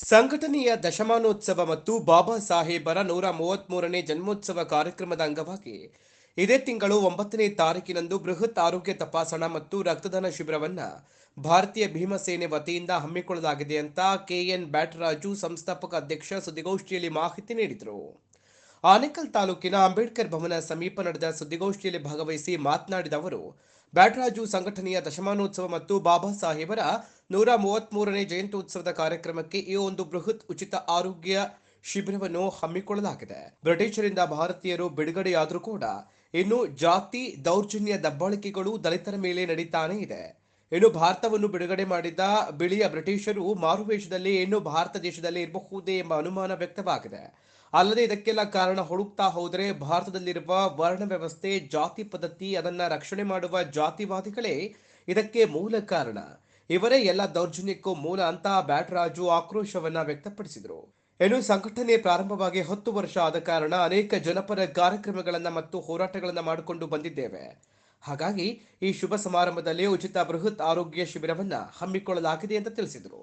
ಸಂಘಟನೆಯ ದಶಮಾನೋತ್ಸವ ಮತ್ತು ಬಾಬಾ ಸಾಹೇಬರ ನೂರ ಮೂವತ್ತ್ ಮೂರನೇ ಜನ್ಮೋತ್ಸವ ಕಾರ್ಯಕ್ರಮದ ಅಂಗವಾಗಿ ಇದೇ ತಿಂಗಳು ಒಂಬತ್ತನೇ ತಾರೀಕಿನಂದು ಬೃಹತ್ ಆರೋಗ್ಯ ತಪಾಸಣಾ ಮತ್ತು ರಕ್ತದಾನ ಶಿಬಿರವನ್ನು ಭಾರತೀಯ ಭೀಮಸೇನೆ ವತಿಯಿಂದ ಹಮ್ಮಿಕೊಳ್ಳಲಾಗಿದೆ ಅಂತ ಕೆಎನ್ ಬ್ಯಾಟರಾಜು ಸಂಸ್ಥಾಪಕ ಅಧ್ಯಕ್ಷ ಸುದ್ದಿಗೋಷ್ಠಿಯಲ್ಲಿ ಮಾಹಿತಿ ನೀಡಿದರು. ಆನೇಕಲ್ ತಾಲೂಕಿನ ಅಂಬೇಡ್ಕರ್ ಭವನ ಸಮೀಪ ನಡೆದ ಸುದ್ದಿಗೋಷ್ಠಿಯಲ್ಲಿ ಭಾಗವಹಿಸಿ ಮಾತನಾಡಿದ ಅವರು ಬ್ಯಾಟರಾಜು ಸಂಘಟನೆಯ ದಶಮಾನೋತ್ಸವ ಮತ್ತು ಬಾಬಾ ಸಾಹೇಬರ ನೂರ ಮೂವತ್ಮೂರನೇ ಜಯಂತ್ಯೋತ್ಸವದ ಕಾರ್ಯಕ್ರಮಕ್ಕೆ ಈ ಒಂದು ಬೃಹತ್ ಉಚಿತ ಆರೋಗ್ಯ ಶಿಬಿರವನ್ನು ಹಮ್ಮಿಕೊಳ್ಳಲಾಗಿದೆ. ಬ್ರಿಟಿಷರಿಂದ ಭಾರತೀಯರು ಬಿಡುಗಡೆಯಾದರೂ ಕೂಡ ಇನ್ನು ಜಾತಿ, ದೌರ್ಜನ್ಯ, ದಬ್ಬಾಳಿಕೆಗಳು ದಲಿತರ ಮೇಲೆ ನಡೀತಾನೇ ಇದೆ. ಇನ್ನು ಭಾರತವನ್ನು ಬಿಡುಗಡೆ ಮಾಡಿದ ಬಿಳಿಯ ಬ್ರಿಟಿಷರು ಮಾರುವೇಷದಲ್ಲಿ ಇನ್ನು ಭಾರತ ದೇಶದಲ್ಲಿ ಇರಬಹುದೇ ಎಂಬ ಅನುಮಾನ ವ್ಯಕ್ತವಾಗಿದೆ. ಅಲ್ಲದೆ ಇದಕ್ಕೆಲ್ಲ ಕಾರಣ ಹುಡುಕ್ತಾ ಹೋದರೆ ಭಾರತದಲ್ಲಿರುವ ವರ್ಣ ವ್ಯವಸ್ಥೆ, ಜಾತಿ ಪದ್ಧತಿ, ಅದನ್ನ ರಕ್ಷಣೆ ಮಾಡುವ ಜಾತಿವಾದಿಗಳೇ ಇದಕ್ಕೆ ಮೂಲ ಕಾರಣ. ಇವರೇ ಎಲ್ಲ ದೌರ್ಜನ್ಯಕ್ಕೂ ಮೂಲ ಅಂತ ಬ್ಯಾಟರಾಜು ಆಕ್ರೋಶವನ್ನ ವ್ಯಕ್ತಪಡಿಸಿದರು. ಇನ್ನು ಸಂಘಟನೆ ಪ್ರಾರಂಭವಾಗಿ ಹತ್ತು ವರ್ಷ ಆದ ಕಾರಣ ಅನೇಕ ಜನಪರ ಕಾರ್ಯಕ್ರಮಗಳನ್ನ ಮತ್ತು ಹೋರಾಟಗಳನ್ನ ಮಾಡಿಕೊಂಡು ಬಂದಿದ್ದೇವೆ. ಹಾಗಾಗಿ ಈ ಶುಭ ಸಮಾರಂಭದಲ್ಲಿ ಉಚಿತ ಬೃಹತ್ ಆರೋಗ್ಯ ಶಿಬಿರವನ್ನ ಹಮ್ಮಿಕೊಳ್ಳಲಾಗಿದೆ ಅಂತ ತಿಳಿಸಿದರು.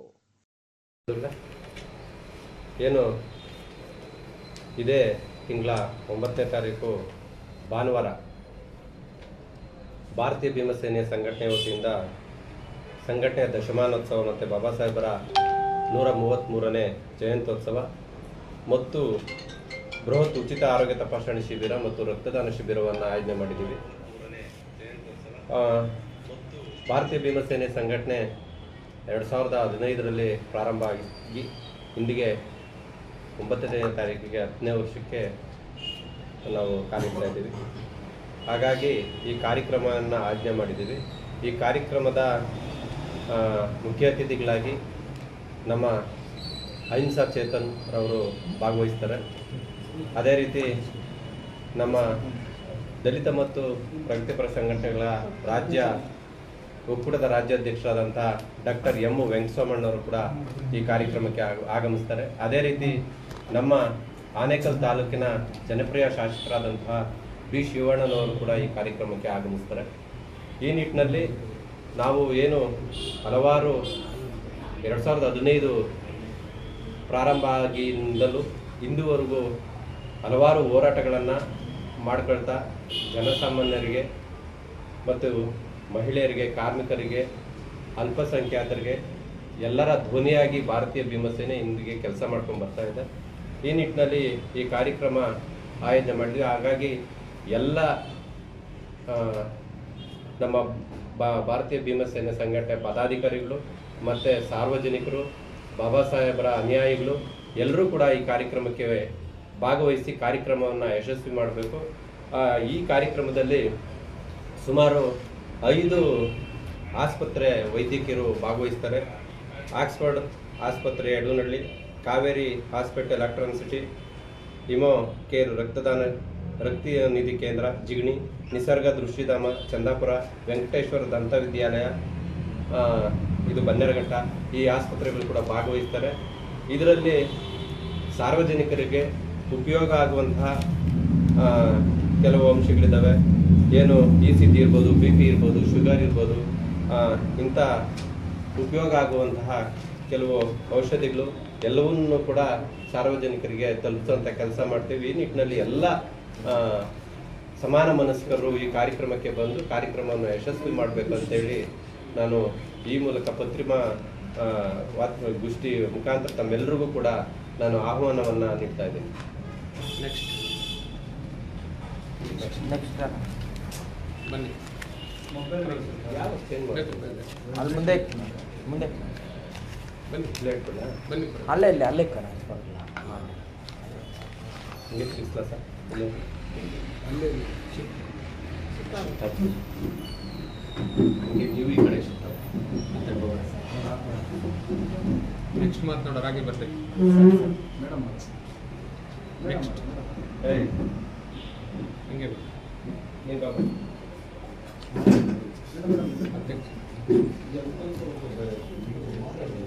ಏನು ಇದೇ ತಿಂಗಳ ಒಂಬತ್ತನೇ ತಾರೀಕು ಭಾನುವಾರ. ಭಾರತೀಯ ಭೀಮಸೇನೆಯ ಸಂಘಟನೆ ವತಿಯಿಂದ ಸಂಘಟನೆಯ ದಶಮಾನೋತ್ಸವ ಮತ್ತು ಬಾಬಾ ಸಾಹೇಬರ ನೂರ ಮೂವತ್ತ್ಮೂರನೇ ಜಯಂತ್ಯೋತ್ಸವ ಮತ್ತು ಬೃಹತ್ ಉಚಿತ ಆರೋಗ್ಯ ತಪಾಸಣೆ ಶಿಬಿರ ಮತ್ತು ರಕ್ತದಾನ ಶಿಬಿರವನ್ನು ಆಯೋಜನೆ ಮಾಡಿದ್ದೀವಿ. ಭಾರತೀಯ ಭೀಮಸೇನೆ ಸಂಘಟನೆ ಎರಡು ಸಾವಿರದ ಹದಿನೈದರಲ್ಲಿ ಪ್ರಾರಂಭ ಆಗಿ ಇಂದಿಗೆ ಒಂಬತ್ತನೇ ತಾರೀಕಿಗೆ ಹತ್ತನೇ ವರ್ಷಕ್ಕೆ ನಾವು ಕಾಲಿಡ್ತಾ ಇದ್ದೀವಿ. ಹಾಗಾಗಿ ಈ ಕಾರ್ಯಕ್ರಮವನ್ನು ಆಜ್ಞೆ ಮಾಡಿದ್ದೀವಿ. ಈ ಕಾರ್ಯಕ್ರಮದ ಮುಖ್ಯ ಅತಿಥಿಗಳಾಗಿ ನಮ್ಮ ಅಹಿಂಸಾ ಚೇತನ್ ರವರು ಭಾಗವಹಿಸ್ತಾರೆ. ಅದೇ ರೀತಿ ನಮ್ಮ ದಲಿತ ಮತ್ತು ಪ್ರಗತಿಪರ ಸಂಘಟನೆಗಳ ರಾಜ್ಯ ಒಕ್ಕೂಟದ ರಾಜ್ಯಾಧ್ಯಕ್ಷರಾದಂಥ ಡಾಕ್ಟರ್ ಎಂ ವೆಂಕಟಸ್ವಾಮಣ್ಣವರು ಕೂಡ ಈ ಕಾರ್ಯಕ್ರಮಕ್ಕೆ ಆಗ- ಆಗಮಿಸ್ತಾರೆ. ಅದೇ ರೀತಿ ನಮ್ಮ ಆನೇಕಲ್ ತಾಲೂಕಿನ ಜನಪ್ರಿಯ ಶಾಸಕರಾದಂತಹ ಬಿ. ಶಿವಣ್ಣನವರು ಕೂಡ ಈ ಕಾರ್ಯಕ್ರಮಕ್ಕೆ ಆಗಮಿಸ್ತಾರೆ. ಈ ನಿಟ್ಟಿನಲ್ಲಿ ನಾವು ಏನು ಹಲವಾರು ಎರಡು ಸಾವಿರದ ಹದಿನೈದು ಪ್ರಾರಂಭ ಆಗಿಂದಲೂ ಇಂದುವರೆಗೂ ಹಲವಾರು ಹೋರಾಟಗಳನ್ನು ಮಾಡ್ಕೊಳ್ತಾ ಜನಸಾಮಾನ್ಯರಿಗೆ ಮತ್ತು ಮಹಿಳೆಯರಿಗೆ, ಕಾರ್ಮಿಕರಿಗೆ, ಅಲ್ಪಸಂಖ್ಯಾತರಿಗೆ ಎಲ್ಲರ ಧ್ವನಿಯಾಗಿ ಭಾರತೀಯ ಭೀಮಸೇನೆ ಇಂದಿಗೆ ಕೆಲಸ ಮಾಡ್ಕೊಂಡು ಬರ್ತಾ ಇದೆ. ಈ ನಿಟ್ಟಿನಲ್ಲಿ ಈ ಕಾರ್ಯಕ್ರಮ ಆಯೋಜನೆ ಮಾಡಿದ್ವಿ. ಹಾಗಾಗಿ ಎಲ್ಲ ನಮ್ಮ ಭಾರತೀಯ ಭೀಮಸೇನೆ ಸಂಘಟನೆ ಪದಾಧಿಕಾರಿಗಳು ಮತ್ತು ಸಾರ್ವಜನಿಕರು, ಬಾಬಾ ಸಾಹೇಬರ ಅನುಯಾಯಿಗಳು ಎಲ್ಲರೂ ಕೂಡ ಈ ಕಾರ್ಯಕ್ರಮಕ್ಕೆ ಭಾಗವಹಿಸಿ ಕಾರ್ಯಕ್ರಮವನ್ನು ಯಶಸ್ವಿ ಮಾಡಬೇಕು. ಈ ಕಾರ್ಯಕ್ರಮದಲ್ಲಿ ಸುಮಾರು ಐದು ಆಸ್ಪತ್ರೆ ವೈದ್ಯಕೀಯರು ಭಾಗವಹಿಸ್ತಾರೆ. ಆಕ್ಸ್ಫರ್ಡ್ ಆಸ್ಪತ್ರೆ Yadunahalli Kaveri hospital electronic city emu care ರಕ್ತದಾನ ರಕ್ತ ನಿಧಿ ಕೇಂದ್ರ, ಜಿಗಣಿ. ನಿಸರ್ಗ ದೃಷ್ಟಿಧಾಮ, ಚಂದಾಪುರ, ವೆಂಕಟೇಶ್ವರ ದಂತ ವಿದ್ಯಾಲಯ ಇದು ಬನ್ನೇರಘಟ್ಟ ಈ ಆಸ್ಪತ್ರೆಗಳು ಕೂಡ ಭಾಗವಹಿಸ್ತಾರೆ. ಇದರಲ್ಲಿ ಸಾರ್ವಜನಿಕರಿಗೆ ಉಪಯೋಗ ಆಗುವಂತಹ ಕೆಲವು ಅಂಶಗಳಿದ್ದಾವೆ. ಏನು ಇ ಸಿ ಟಿ ಇರ್ಬೋದು, ಬಿ ಪಿ ಇರ್ಬೋದು, ಶುಗರ್ ಇರ್ಬೋದು ಇಂಥ ಉಪಯೋಗ ಆಗುವಂತಹ ಕೆಲವು ಔಷಧಿಗಳು ಎಲ್ಲವನ್ನೂ ಕೂಡ ಸಾರ್ವಜನಿಕರಿಗೆ ತಲುಪಿಸುವಂಥ ಕೆಲಸ ಮಾಡ್ತೀವಿ. ಈ ನಿಟ್ಟಿನಲ್ಲಿ ಎಲ್ಲ ಸಮಾನ ಮನಸ್ಕರು ಈ ಕಾರ್ಯಕ್ರಮಕ್ಕೆ ಬಂದು ಕಾರ್ಯಕ್ರಮವನ್ನು ಯಶಸ್ವಿ ಮಾಡಬೇಕು ಅಂತೇಳಿ ನಾನು ಈ ಮೂಲಕ ಪತ್ರಿಮಾ ಗೋಷ್ಠಿ ಮುಖಾಂತರ ತಮ್ಮೆಲ್ಲರಿಗೂ ಕೂಡ ನಾನು ಆಹ್ವಾನವನ್ನು ನೀಡ್ತಾ ಇದ್ದೀನಿ. ನೆಕ್ಸ್ಟ್ ನೆಕ್ಸ್ಟ್ ಬನ್ನಿ? ಅಲ್ಲಿ ಮುಂದೆ ಮುಂದೆ. ಬನ್ನಿ ಪ್ಲೇಟ್ ಕೊಡ ಬನ್ನಿ ಅಲ್ಲೇ ಇಲ್ಲಿ ಅಲ್ಲೇ ಕಣ ನೀವು ಈ ಕಡೆ. ನೆಕ್ಸ್ಟ್ ಮಾತನಾಡೋರು ಹಾಗೆ ಬರ್ಬೇಕು ನೆಕ್ಸ್ಟ್ ಏಯ್, ಹಿಂಗೆ ನೀನ್ ಬಾ ಬಾ. ಅಧ್ಯಕ್ಷ ಮಾತಾಡಿ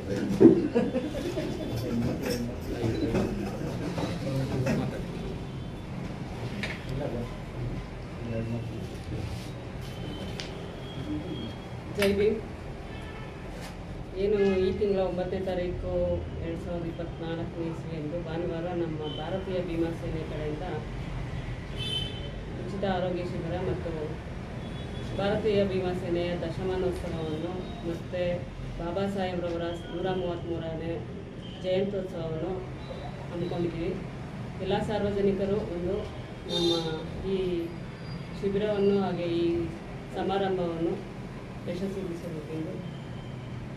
ಜೈ ಭೀಮ್ ಏನು ಈ ತಿಂಗಳ ಒಂಬತ್ತು ಒಂಬತ್ತನೇ ತಾರೀಕು ಎರಡು ಸಾವಿರದ ಇಪ್ಪತ್ತ್ನಾಲ್ಕನೇ ಇಸ್ವಿಯಂದು ಭಾನುವಾರ ನಮ್ಮ ಭಾರತೀಯ ಭೀಮಾ ಸೇನೆ ಕಡೆಯಿಂದ ಉಚಿತ ಆರೋಗ್ಯ ಶಿಬಿರ ಮತ್ತು ಭಾರತೀಯ ಭೀಮಾ ಸೇನೆಯ ದಶಮಾನೋತ್ಸವವನ್ನು ಮತ್ತು ಬಾಬಾ ಸಾಹೇಬ್ರವರ ನೂರ ಮೂವತ್ತ್ಮೂರನೇ ಜಯಂತ್ಯೋತ್ಸವವನ್ನು ಹಮ್ಮಿಕೊಂಡಿದ್ದೀವಿ. ಎಲ್ಲ ಸಾರ್ವಜನಿಕರು ಒಂದು ನಮ್ಮ ಈ ಶಿಬಿರವನ್ನು ಹಾಗೆ ಈ ಸಮಾರಂಭವನ್ನು ಯಶಸ್ವಿಗೊಳಿಸಬೇಕೆಂದು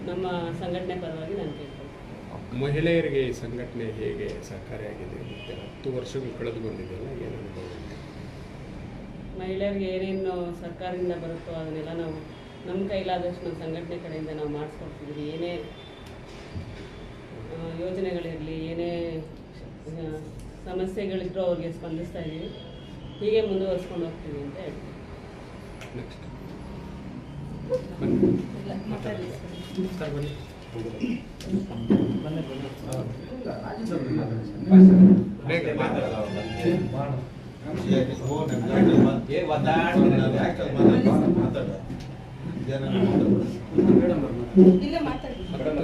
ನಮ್ಮ ಸಂಘಟನೆ ಪರವಾಗಿ ನಾನು ಕೇಳ್ತೇನೆ ಮಹಿಳೆಯರಿಗೆ ಈ ಸಂಘಟನೆ ಹೇಗೆ ಸಹಕಾರಿಯಾಗಿದೆ? ಮತ್ತು ಹತ್ತು ವರ್ಷಗಳು ಕಳೆದುಕೊಂಡಿದೆಯಲ್ಲ ಏನು ಅನುಭವ? ಮಹಿಳೆಯರಿಗೆ ಏನೇನು ಸರ್ಕಾರದಿಂದ ಬರುತ್ತೋ ಅದನ್ನೆಲ್ಲ ನಾವು ನಮ್ಮ ಕೈಲಾದಷ್ಟು ನಮ್ಮ ಸಂಘಟನೆ ಕಡೆಯಿಂದ ನಾವು ಮಾಡಿಸ್ಕೊಡ್ತಿದ್ವಿ ಏನೇ ಯೋಜನೆಗಳಿರಲಿ ಏನೇ ಸಮಸ್ಯೆಗಳಿದ್ರೂ ಅವ್ರಿಗೆ ಸ್ಪಂದಿಸ್ತಾ ಇದ್ದೀವಿ. ಹೀಗೆ ಮುಂದುವರಿಸ್ಕೊಂಡು ಹೋಗ್ತೀವಿ ಅಂತ ಹೇಳ್ತೀವಿ. ಬನ್ನಿ.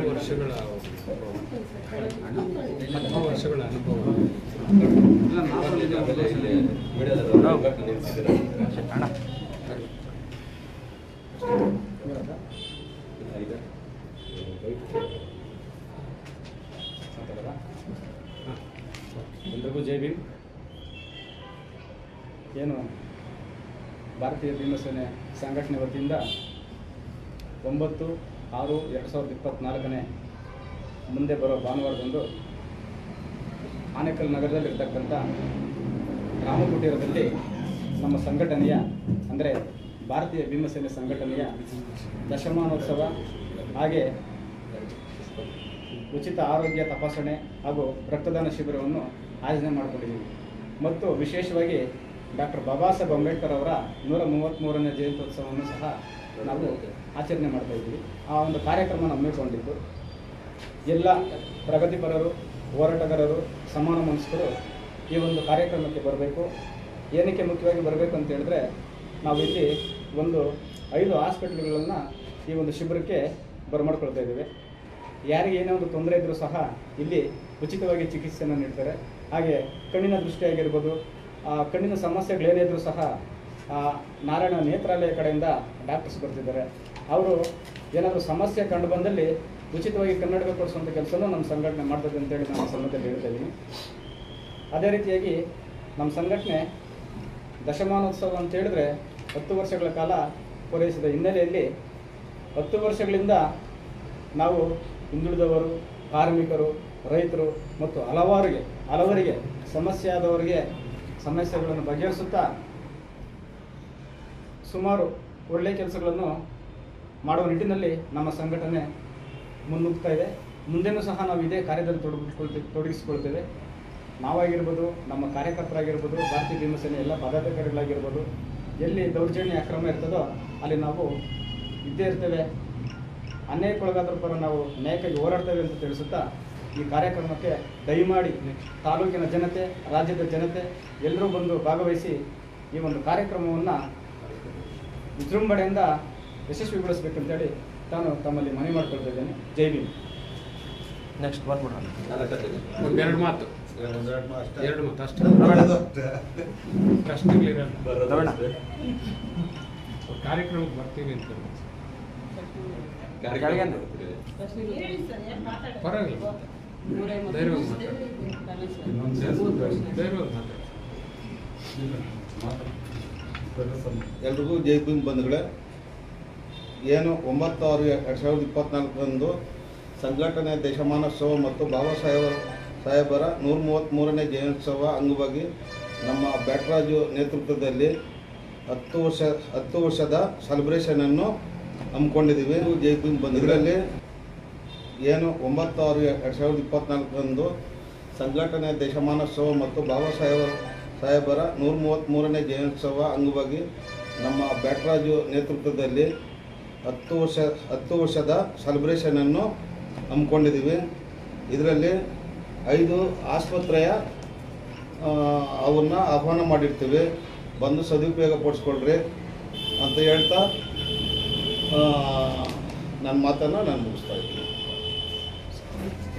ವರ್ಷಗಳ ವರ್ಷಗಳ ಅನುಭವ. ಅಣ್ಣ ಎಲ್ರಿಗೂ ಜೈ ಭೀಮ್ ಏನು ಭಾರತೀಯ ಭೀಮಸೇನೆ ಸಂಘಟನೆ ವತಿಯಿಂದ ಒಂಬತ್ತು ಆರು ಎರಡು ಸಾವಿರದ ಇಪ್ಪತ್ತ್ನಾಲ್ಕನೇ ಮುಂದೆ ಬರೋ ಭಾನುವಾರದಂದು ಆನೇಕಲ್ ನಗರದಲ್ಲಿರ್ತಕ್ಕಂಥ ರಾಮಕುಟೀರದಲ್ಲಿ ನಮ್ಮ ಸಂಘಟನೆಯ, ಅಂದರೆ ಭಾರತೀಯ ಭೀಮಸೇನೆ ಸಂಘಟನೆಯ ದಶಮಾನೋತ್ಸವ ಹಾಗೆ ಉಚಿತ ಆರೋಗ್ಯ ತಪಾಸಣೆ ಹಾಗೂ ರಕ್ತದಾನ ಶಿಬಿರವನ್ನು ಆಯೋಜನೆ ಮಾಡಿಕೊಂಡಿದ್ದೀವಿ. ಮತ್ತು ವಿಶೇಷವಾಗಿ ಡಾಕ್ಟರ್ ಬಾಬಾ ಸಾಹೇಬ್ ಅಂಬೇಡ್ಕರ್ ಅವರ ನೂರ ಮೂವತ್ತ್ಮೂರನೇ ಜಯಂತ್ಯೋತ್ಸವವನ್ನು ಸಹ ನಾವು ಆಚರಣೆ ಮಾಡ್ತಾ ಇದ್ದೀವಿ. ಆ ಒಂದು ಕಾರ್ಯಕ್ರಮ ಹಮ್ಮಿಕೊಂಡಿದ್ದು ಎಲ್ಲ ಪ್ರಗತಿಪರರು, ಹೋರಾಟಗಾರರು, ಸಮಾನ ಮನಸ್ಕರು ಈ ಒಂದು ಕಾರ್ಯಕ್ರಮಕ್ಕೆ ಬರಬೇಕು. ಏನಕ್ಕೆ ಮುಖ್ಯವಾಗಿ ಬರಬೇಕು ಅಂತ ಹೇಳಿದ್ರೆ ನಾವು ಇಲ್ಲಿ ಒಂದು ಐದು ಹಾಸ್ಪಿಟ್ಲ್ಗಳನ್ನು ಈ ಒಂದು ಶಿಬಿರಕ್ಕೆ ಬರಮಾಡ್ಕೊಳ್ತಾ ಇದ್ದೀವಿ. ಯಾರಿಗೆ ಏನೇ ಒಂದು ತೊಂದರೆ ಇದ್ದರೂ ಸಹ ಇಲ್ಲಿ ಉಚಿತವಾಗಿ ಚಿಕಿತ್ಸೆಯನ್ನು ನೀಡ್ತಾರೆ. ಹಾಗೆ ಕಣ್ಣಿನ ದೃಷ್ಟಿಯಾಗಿರ್ಬೋದು ಕಣ್ಣಿನ ಸಮಸ್ಯೆಗಳೇನಿದ್ರು ಸಹ ನಾರಾಯಣ ನೇತ್ರಾಲಯ ಕಡೆಯಿಂದ ಡಾಕ್ಟರ್ಸ್ ಬರ್ತಿದ್ದಾರೆ. ಅವರು ಏನಾದರೂ ಸಮಸ್ಯೆ ಕಂಡು ಬಂದಲ್ಲಿ ಉಚಿತವಾಗಿ ಕನ್ನಡಕ ಕೊಡಿಸುವಂಥ ಕೆಲಸನೂ ನಮ್ಮ ಸಂಘಟನೆ ಮಾಡ್ತದೆ ಅಂತೇಳಿ ನಾನು ಸಂದರ್ಭದಲ್ಲಿ ಹೇಳ್ತಾ ಇದ್ದೀನಿ. ಅದೇ ರೀತಿಯಾಗಿ ನಮ್ಮ ಸಂಘಟನೆ ದಶಮಾನೋತ್ಸವ ಅಂತ ಹೇಳಿದ್ರೆ ಹತ್ತು ವರ್ಷಗಳ ಕಾಲ ಪೂರೈಸಿದ ಹಿನ್ನೆಲೆಯಲ್ಲಿ ಹತ್ತು ವರ್ಷಗಳಿಂದ ನಾವು ಹಿಂದುಳಿದವರು, ಕಾರ್ಮಿಕರು, ರೈತರು ಮತ್ತು ಹಲವಾರಿಗೆ, ಹಲವರಿಗೆ ಸಮಸ್ಯೆ ಆದವರಿಗೆ ಸಮಸ್ಯೆಗಳನ್ನು ಬಗೆಹರಿಸುತ್ತಾ ಸುಮಾರು ಒಳ್ಳೆಯ ಕೆಲಸಗಳನ್ನು ಮಾಡುವ ನಿಟ್ಟಿನಲ್ಲಿ ನಮ್ಮ ಸಂಘಟನೆ ಮುನ್ನುಗ್ತಾ ಇದೆ. ಮುಂದೆನೂ ಸಹ ನಾವು ಇದೇ ಕಾರ್ಯದಲ್ಲಿ ತೊಡಗಿಸ್ಕೊಳ್ತೇವೆ, ತೊಡಗಿಸಿಕೊಳ್ತೇವೆ. ನಾವಾಗಿರ್ಬೋದು, ನಮ್ಮ ಕಾರ್ಯಕರ್ತರಾಗಿರ್ಬೋದು, ಭಾರತೀಯ ಭೀಮಸೇನೆ ಎಲ್ಲ ಪದಾಧಿಕಾರಿಗಳಾಗಿರ್ಬೋದು, ಎಲ್ಲಿ ದೌರ್ಜನ್ಯ ಅಕ್ರಮ ಇರ್ತದೋ ಅಲ್ಲಿ ನಾವು ಇದ್ದೇ ಇರ್ತೇವೆ. ಅನ್ಯಾಯಕ್ಕೊಳಗಾದ್ರೂ ಪರ ನಾವು ನ್ಯಾಯಕ್ಕಾಗಿ ಹೋರಾಡ್ತೇವೆ ಅಂತ ತಿಳಿಸುತ್ತಾ ಈ ಕಾರ್ಯಕ್ರಮಕ್ಕೆ ದಯಮಾಡಿ ತಾಲೂಕಿನ ಜನತೆ ರಾಜ್ಯದ ಜನತೆ ಎಲ್ಲರೂ ಬಂದು ಭಾಗವಹಿಸಿ ಈ ಒಂದು ಕಾರ್ಯಕ್ರಮವನ್ನು ವಿಜೃಂಭಣೆಯಿಂದ ಯಶಸ್ವಿಗೊಳಿಸಬೇಕಂತೇಳಿ ತಾನು ತಮ್ಮಲ್ಲಿ ಮನವಿ ಮಾಡ್ಕೊಳ್ತಾ ಇದ್ದೇನೆ. ಜೈ ಭೀಮ್. ನೆಕ್ಸ್ಟ್ ಬರ್ಬಿಡೋಣ ಎರಡು ಮಾತು. ಎರಡು ಮಾತು ಅಷ್ಟೇ. ಕಾರ್ಯಕ್ರಮಕ್ಕೆ ಬರ್ತೀವಿ ಅಂತ? ಪರವಾಗಿಲ್ಲ. ಎಲ್ರಿಗೂ ಜೈ ಭೀಮ್ ಬಂಧುಗಳೇ. ಏನು ಒಂಬತ್ತು ಆರು ಎರಡು ಸಾವಿರದ ಇಪ್ಪತ್ನಾಲ್ಕರಂದು ಸಂಘಟನೆ ದೇಶಮಾನೋತ್ಸವ ಮತ್ತು ಬಾಬಾ ಸಾಹೇಬ ಸಾಹೇಬರ ನೂರ ಮೂವತ್ತ್ಮೂರನೇ ಜಯಂತ್ಯೋತ್ಸವ ಅಂಗವಾಗಿ ನಮ್ಮ ಬ್ಯಾಟರಾಜು ನೇತೃತ್ವದಲ್ಲಿ ಹತ್ತು ವರ್ಷ ಹತ್ತು ವರ್ಷದ ಸೆಲೆಬ್ರೇಷನನ್ನು ಹಮ್ಮಿಕೊಂಡಿದ್ದೀವಿ. ಜೈ ಭೀಮ್ ಬಂಧು ಇದರಲ್ಲಿ ಏನು ಒಂಬತ್ತು ಆರು ಎರಡು ಸಾವಿರದ ಇಪ್ಪತ್ತ್ನಾಲ್ಕರಂದು ಸಂಘಟನೆ ದೇಶಮಾನೋತ್ಸವ ಮತ್ತು ಬಾಬಾ ಸಾಹೇಬ ಸಾಹೇಬರ ನೂರ ಮೂವತ್ತ್ಮೂರನೇ ಜಯಂತ್ಯೋತ್ಸವ ಅಂಗವಾಗಿ ನಮ್ಮ ಬ್ಯಾಟರಾಜು ನೇತೃತ್ವದಲ್ಲಿ ಹತ್ತು ವರ್ಷ, ಹತ್ತು ವರ್ಷದ ಸೆಲೆಬ್ರೇಷನನ್ನು ಹಮ್ಮಿಕೊಂಡಿದ್ದೀವಿ. ಇದರಲ್ಲಿ ಐದು ಆಸ್ಪತ್ರೆಯ ಅವನ್ನ ಆಹ್ವಾನ ಮಾಡಿರ್ತೀವಿ. ಬಂದು ಸದುಪಯೋಗ ಪಡಿಸ್ಕೊಳ್ರಿ ಅಂತ ಹೇಳ್ತಾ ನನ್ನ ಮಾತನ್ನು ನಾನು ಮುಗಿಸ್ತಾ ಇದ್ದೀನಿ ಅದೇ ಮಾತಾಡು ಮಾತಾಡು ಅದೇ ತಗೊಂಡ್ರಾ ಪಕ್ಕಕ್ಕೆ ಬಾ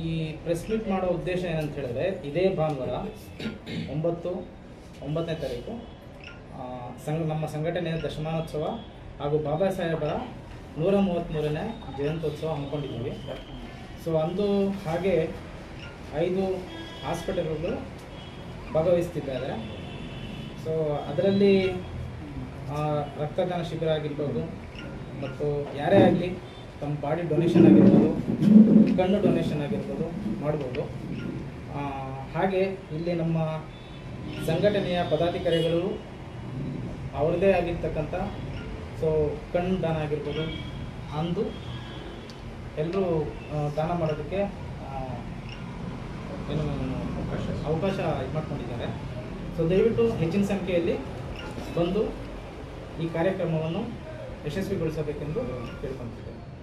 ಈ ಪ್ರೆಸ್ ಮೀಟ್ ಮಾಡೋ ಉದ್ದೇಶ ಏನಂತ ಹೇಳಿದ್ರೆ, ಇದೇ ಭಾನುವಾರ ಒಂಬತ್ತು, ಒಂಬತ್ತನೇ ತಾರೀಕು ಸಂಘ, ನಮ್ಮ ಸಂಘಟನೆಯ ದಶಮಾನೋತ್ಸವ ಹಾಗೂ ಬಾಬಾ ಸಾಹೇಬರ ನೂರ ಮೂವತ್ತ್ಮೂರನೇ ಜಯಂತ್ಯೋತ್ಸವ ಹಮ್ಮಿಕೊಂಡಿದ್ದೀವಿ. ಸೊ ಅಂದು ಹಾಗೆ ಐದು ಹಾಸ್ಪಿಟಲ್ಗಳು ಭಾಗವಹಿಸ್ತಿದ್ದಾರೆ. ಸೊ ಅದರಲ್ಲಿ ರಕ್ತದಾನ ಶಿಬಿರ ಆಗಿರ್ಬೋದು, ಮತ್ತು ಯಾರೇ ಆಗಲಿ ತಮ್ಮ ಬಾಡಿ ಡೊನೇಷನ್ ಆಗಿರ್ಬೋದು, ಕಣ್ಣು ಡೊನೇಷನ್ ಆಗಿರ್ಬೋದು ಮಾಡ್ಬೋದು. ಹಾಗೆ ಇಲ್ಲಿ ನಮ್ಮ ಸಂಘಟನೆಯ ಪದಾಧಿಕಾರಿಗಳು ಅವ್ರದ್ದೇ ಆಗಿರ್ತಕ್ಕಂಥ ಸೊ ಕಣ್ಣು ದಾನ ಆಗಿರ್ಬೋದು, ಅಂದು ಎಲ್ಲರೂ ದಾನ ಮಾಡೋದಕ್ಕೆ ಏನು ಅವಕಾಶ ಅವಕಾಶ ಇದು ಮಾಡ್ಕೊಂಡಿದ್ದಾರೆ. ಸೊ ದಯವಿಟ್ಟು ಹೆಚ್ಚಿನ ಸಂಖ್ಯೆಯಲ್ಲಿ ಬಂದು ಈ ಕಾರ್ಯಕ್ರಮವನ್ನು ಯಶಸ್ವಿಗೊಳಿಸಬೇಕೆಂದು ಕೇಳ್ಕೊಳ್ತಿದ್ದೇನೆ.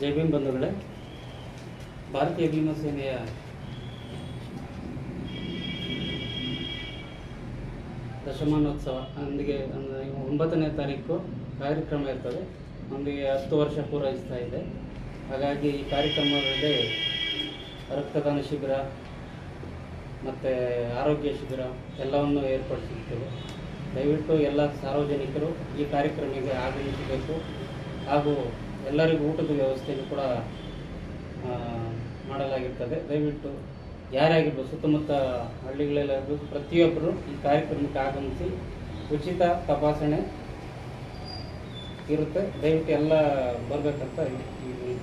ಜೈ ಭೀಮ್ ಬಂಧುಗಳೇ, ಭಾರತೀಯ ಭೀಮ ಸೇನೆಯ ದಶಮಾನೋತ್ಸವ, ಅಂದಿಗೆ ಒಂಬತ್ತನೇ ತಾರೀಕು ಕಾರ್ಯಕ್ರಮ ಇರ್ತದೆ. ಅಂದಿಗೆ ಹತ್ತು ವರ್ಷ ಪೂರೈಸ್ತಾ ಇದೆ. ಹಾಗಾಗಿ ಈ ಕಾರ್ಯಕ್ರಮದಲ್ಲಿ ರಕ್ತದಾನ ಶಿಬಿರ ಮತ್ತು ಆರೋಗ್ಯ ಶಿಬಿರ ಎಲ್ಲವನ್ನು ಏರ್ಪಡಿಸಿರ್ತೇವೆ. ದಯವಿಟ್ಟು ಎಲ್ಲ ಸಾರ್ವಜನಿಕರು ಈ ಕಾರ್ಯಕ್ರಮಕ್ಕೆ ಆಗಮಿಸಬೇಕು. ಹಾಗೂ ಎಲ್ಲರಿಗೂ ಊಟದ ವ್ಯವಸ್ಥೆಯನ್ನು ಕೂಡ ಮಾಡಲಾಗಿರ್ತದೆ. ದಯವಿಟ್ಟು ಯಾರೇ ಆಗಿರ್ಬೋದು ಸುತ್ತಮುತ್ತ ಹಳ್ಳಿಗಳಲ್ಲಾಗಿರ್ಬೋದು, ಪ್ರತಿಯೊಬ್ಬರು ಈ ಕಾರ್ಯಕ್ರಮಕ್ಕೆ ಆಗಮಿಸಿ ಉಚಿತ ತಪಾಸಣೆ ಇರುತ್ತೆ. ದಯವಿಟ್ಟು ಎಲ್ಲ ಬರಬೇಕಂತ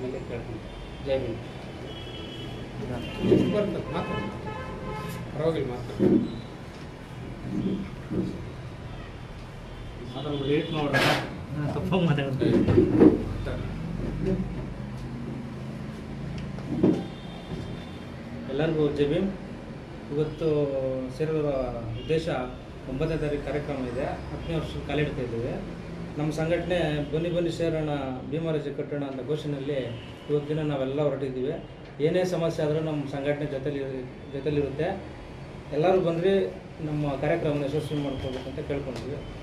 ಮೇಲೆ ಕೇಳ್ತೀನಿ. ಜೈ ಹಿಂದ್ ಪರವಾಗಿಲ್ಲ ಮಾತಾಡು ನೋಡೋಣ. ತಪ್ಪಾಗಿ. ಎಲ್ಲರಿಗೂ ಜೆ ಇವತ್ತು ಸೇರಿರುವ ಉದ್ದೇಶ ಒಂಬತ್ತನೇ ತಾರೀಕು ಕಾರ್ಯಕ್ರಮ ಇದೆ. ಹತ್ತನೇ ವರ್ಷ ಕಾಲಿಡ್ತಾ ಇದ್ದೀವಿ. ನಮ್ಮ ಸಂಘಟನೆ ಬನ್ನಿ ಬನ್ನಿ ಸೇರೋಣ ಭೀಮರಾಜ ಕಟ್ಟೋಣ ಅಂತ ಘೋಷಣೆಯಲ್ಲಿ ಇವತ್ತಿನ ನಾವೆಲ್ಲ ಹೊರಟಿದ್ದೀವಿ. ಏನೇ ಸಮಸ್ಯೆ ಆದರೂ ನಮ್ಮ ಸಂಘಟನೆ ಜೊತೆಲಿ, ಜೊತೆಲಿರುತ್ತೆ. ಎಲ್ಲರೂ ಬಂದರೆ, ನಮ್ಮ ಕಾರ್ಯಕ್ರಮನ ಯಶಸ್ವಿ ಮಾಡ್ಕೋಬೇಕಂತ ಕೇಳ್ಕೊಂಡ್ವಿ. ಎಲ್ಲರೂ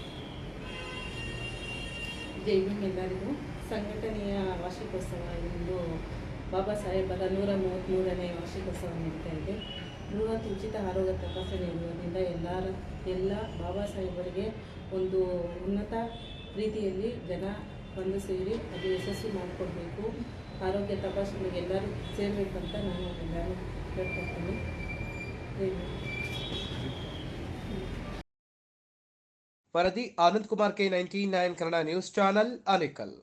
ಜೈ ಎಲ್ಲರಿಗೂ ಸಂಘಟನೆಯ ವಾರ್ಷಿಕೋತ್ಸವ ಇಂದು ಬಾಬಾ ಸಾಹೇಬರ ನೂರ ಮೂವತ್ತ್ಮೂರನೇ ವಾರ್ಷಿಕೋತ್ಸವ ನಡೀತಾ ಇದೆ. ಬೃಹತ್ ಉಚಿತ ಆರೋಗ್ಯ ತಪಾಸಣೆ ಇರುವುದರಿಂದ ಎಲ್ಲರ, ಎಲ್ಲ ಬಾಬಾ ಸಾಹೇಬರಿಗೆ ಒಂದು ಉನ್ನತ ರೀತಿಯಲ್ಲಿ ಜನ ಬಂದು ಸೇರಿ ಅದು ಯಶಸ್ವಿ ಮಾಡಿಕೊಡ್ಬೇಕು. ಆರೋಗ್ಯ ತಪಾಸಣೆಗೆ ಎಲ್ಲರೂ ಸೇರಬೇಕಂತ ನಾನು ಎಲ್ಲರೂ ಕೇಳ್ಕೊಳ್ತೀನಿ ವರದಿ Anand Kumar K ninety nine Kannada news channel Anekal